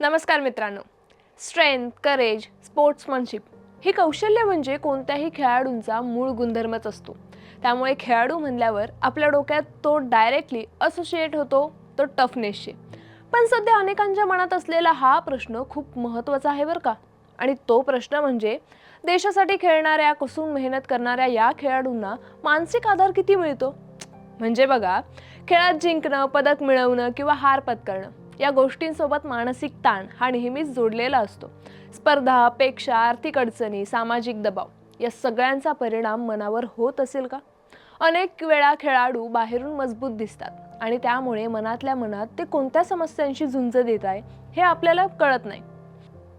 नमस्कार मित्रांनो. Strength courage स्पोर्ट्समनशिप ही कौशल्य म्हणजे कोणत्याही खेळाडूंचा मूळ गुणधर्मच असतो. त्यामुळे खेळाडू म्हणल्यावर आपल्या डोक्यात तो डायरेक्टली असोसिएट होतो तो टफनेसशी पण सध्या अनेकांच्या मनात असलेला हा प्रश्न खूप महत्त्वाचा आहे बरं का? आणि तो प्रश्न म्हणजे देशासाठी खेळणाऱ्या कसून मेहनत करणाऱ्या या खेळाडूंना मानसिक आधार किती मिळतो? म्हणजे बघा खेळात जिंकणं पदक मिळवणं किंवा हार पत्करणं. या गोष्टींसोबत मानसिक ताण हा नेहमीच जोडलेला असतो. स्पर्धा अपेक्षा आर्थिक अडचणी सामाजिक दबाव या सगळ्यांचा परिणाम मनावर होत असेल का? अनेक वेळा खेळाडू बाहेरून मजबूत दिसतात आणि त्यामुळे मनातल्या मनात ते कोणत्या समस्यांशी झुंज देत आहे हे आपल्याला कळत नाही.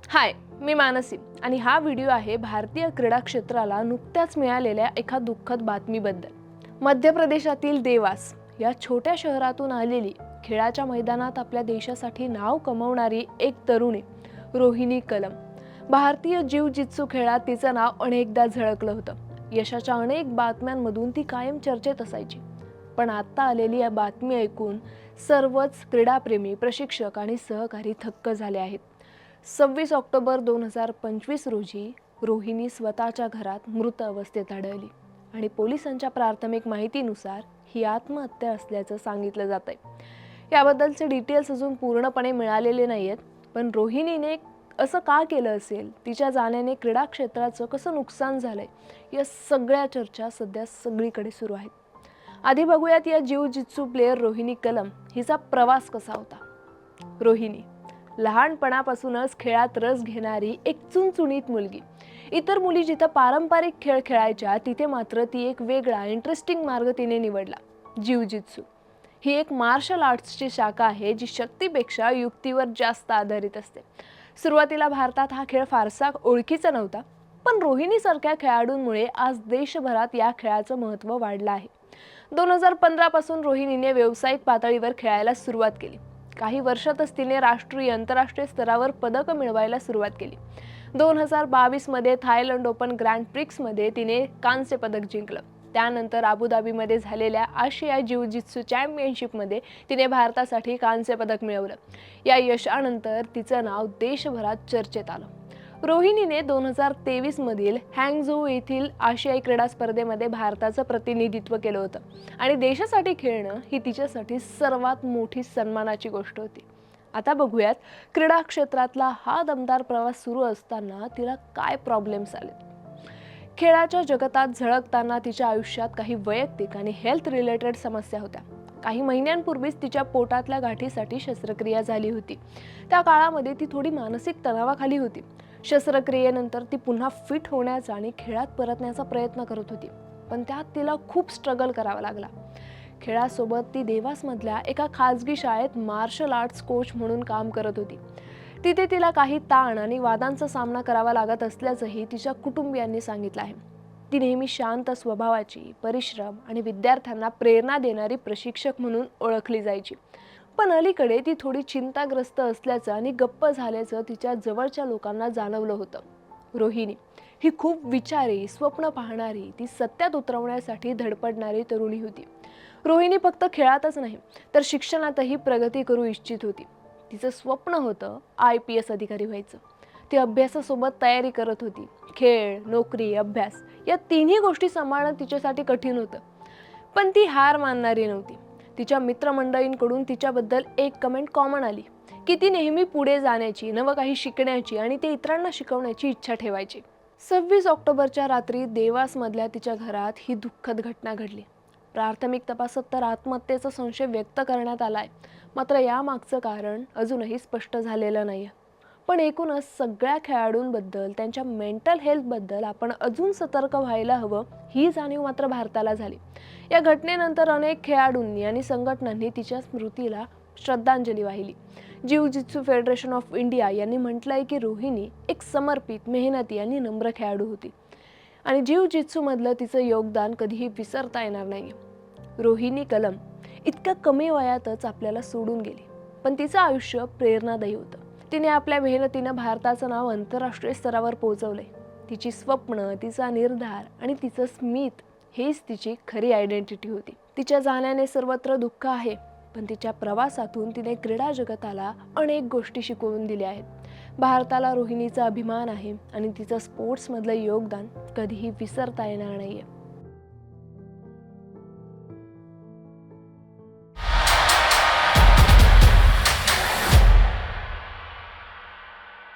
हाय मी मानसी आणि हा व्हिडिओ आहे भारतीय क्रीडा क्षेत्राला नुकत्याच मिळालेल्या एका दुःखद बातमीबद्दल. मध्य प्रदेशातील देवास या छोट्या शहरातून आलेली खेळाच्या मैदानात आपल्या देशासाठी नाव कमवणारी एक तरुणी रोहिणी कलम. भारतीय जीव जित्सू खेळात तिचं नाव अनेकदा झळकलं होतं. यशाच्या अनेक बातम्यांमधून ती कायम चर्चेत असायची. पण आत्ता आलेली या बातमी ऐकून सर्वच क्रीडाप्रेमी प्रशिक्षक आणि सहकारी थक्क झाले आहेत. सव्वीस ऑक्टोबर दोन हजार पंचवीस रोजी रोहिणी स्वतःच्या घरात मृत अवस्थेत आढळली आणि पोलिसांच्या प्राथमिक माहितीनुसार ही आत्महत्या असल्याचं सांगितलं जात आहे याबद्दलचे डिटेल्स अजून पूर्णपणे मिळालेले नाही आहेत पण रोहिणीने असं का केलं असेल? तिच्या जाण्याने क्रीडा क्षेत्राचं कसं नुकसान झालं आहे या सगळ्या चर्चा सध्या सगळीकडे सुरू आहेत. आधी बघूयात या जीव जित्सू प्लेयर रोहिणी कलम. हिचा प्रवास कसा होता? रोहिणी लहानपणापासूनच खेळात रस घेणारी एक चुणचुणीत मुलगी. इतर मुली जिथं पारंपरिक खेळ खेळायच्या तिथे मात्र ती एक वेगळा इंटरेस्टिंग मार्ग तिने निवडला. जिव जित्सू. ही एक मार्शल आर्ट्सची शाखा आहे जी शक्तीपेक्षा युक्तीवर जास्त आधारित असते. सुरुवातीला भारतात हा खेळ फारसा ओळखीचा नव्हता पण रोहिणीसारख्या खेळाडूंमुळे आज देशभरात या खेळाचं महत्त्व वाढलं आहे. दोन हजार पंधरापासून रोहिणीने व्यावसायिक पातळीवर खेळायला सुरुवात केली. काही वर्षातच तिने राष्ट्रीय आंतरराष्ट्रीय स्तरावर पदकं मिळवायला सुरुवात केली. दोन हजार बावीसमध्ये थायलंड ओपन ग्रँड प्रिक्समध्ये तिने कांस्य पदक जिंकलं. त्यानंतर अबुधाबीमध्ये झालेल्या आशिया जिवजित्सू चॅम्पियनशिपमध्ये तिने भारतासाठी कांस्य पदक मिळवलं. या यशानंतर तिचं नाव देशभरात चर्चेत आलं. रोहिणीने दोन हजार तेवीसमधील हँगझो येथील आशियाई क्रीडा स्पर्धेमध्ये भारताचं प्रतिनिधित्व केलं होतं आणि देशासाठी खेळणं ही तिच्यासाठी सर्वात मोठी सन्मानाची गोष्ट होती. आता बघूयात क्रीडा क्षेत्रातला हा दमदार प्रवास सुरू असताना तिला काय प्रॉब्लेम्स आले खेळाच्या जगतात झळकताना तिच्या आयुष्यात काही वैयक्तिक आणि हेल्थ रिलेटेड समस्या होत्या. काही महिन्यांपूर्वीच तिच्या पोटातल्या गाठीसाठी शस्त्रक्रिया झाली होती. त्या काळामध्ये ती थोडी मानसिक तणावाखाली होती. शस्त्रक्रियेनंतर ती पुन्हा फिट होण्याचा आणि खेळात परतण्याचा प्रयत्न करत होती. पण त्यात तिला खूप स्ट्रगल करावा लागला. खेळासोबत ती देवासमधल्या एका खाजगी शाळेत मार्शल आर्ट्स कोच म्हणून काम करत होती. तिथे तिला काही ताण आणि वादांचा सामना करावा लागत असल्याचंही तिच्या कुटुंबियांनी सांगितलं आहे. ती नेहमी शांत स्वभावाची परिश्रम आणि विद्यार्थ्यांना प्रेरणा देणारी प्रशिक्षक म्हणून ओळखली जायची. पण अलीकडे ती थोडी चिंताग्रस्त असल्याचं आणि गप्प झाल्याचं तिच्या जवळच्या लोकांना जाणवलं होतं. रोहिणी ही खूप विचारी स्वप्न पाहणारी ती सत्यात उतरवण्यासाठी धडपडणारी तरुणी होती. रोहिणी फक्त खेळातच नाही तर शिक्षणातही प्रगती करू इच्छित होती. तिचं स्वप्न होतं आय पी एस अधिकारी व्हायचं. ती अभ्यासासोबत तयारी करत होती. खेळ नोकरी अभ्यास या तिन्ही गोष्टी सांभाळणं तिच्यासाठी कठीण होतं. पण ती हार मानणारी नव्हती. तिच्या मित्रमंडळींकडून तिच्याबद्दल एक कमेंट कॉमन आली की ती नेहमी पुढे जाण्याची नवं काही शिकण्याची आणि ते इतरांना शिकवण्याची इच्छा ठेवायची. सव्वीस ऑक्टोबरच्या रात्री देवासमधल्या तिच्या घरात ही दुःखद घटना घडली. प्राथमिक तपासात तर आत्महत्येचा संशय व्यक्त करण्यात आला आहे मात्र यामागचं कारण अजूनही स्पष्ट झालेलं नाही पण एकूणच सगळ्या खेळाडूंबद्दल त्यांच्या मेंटल हेल्थबद्दल आपण अजून सतर्क व्हायला हवं ही जाणीव मात्र भारताला झाली. या घटनेनंतर अनेक खेळाडूंनी आणि संघटनांनी तिच्या स्मृतीला श्रद्धांजली वाहिली. जिव जित्सू फेडरेशन ऑफ इंडिया यांनी म्हटलंय की रोहिणी एक समर्पित मेहनती आणि नम्र खेळाडू होती. आणि जीव जित्सूमधलं तिचं योगदान कधीही विसरता येणार नाही रोहिणी कलम इतक्या कमी वयातच आपल्याला सोडून गेली. पण तिचं आयुष्य प्रेरणादायी होतं. तिने आपल्या मेहनतीनं भारताचं नाव आंतरराष्ट्रीय स्तरावर पोहोचवलंय. तिची स्वप्न तिचा निर्धार आणि तिचं स्मित हेच तिची खरी आयडेंटिटी होती. तिच्या जाण्याने सर्वत्र दुःख आहे पण तिच्या प्रवासातून तिने क्रीडा जगताला अनेक गोष्टी शिकवून दिल्या आहेत. भारताला रोहिणीचा अभिमान आहे आणि तिचं स्पोर्ट्समधलं योगदान कधीही विसरता येणार नाही आहे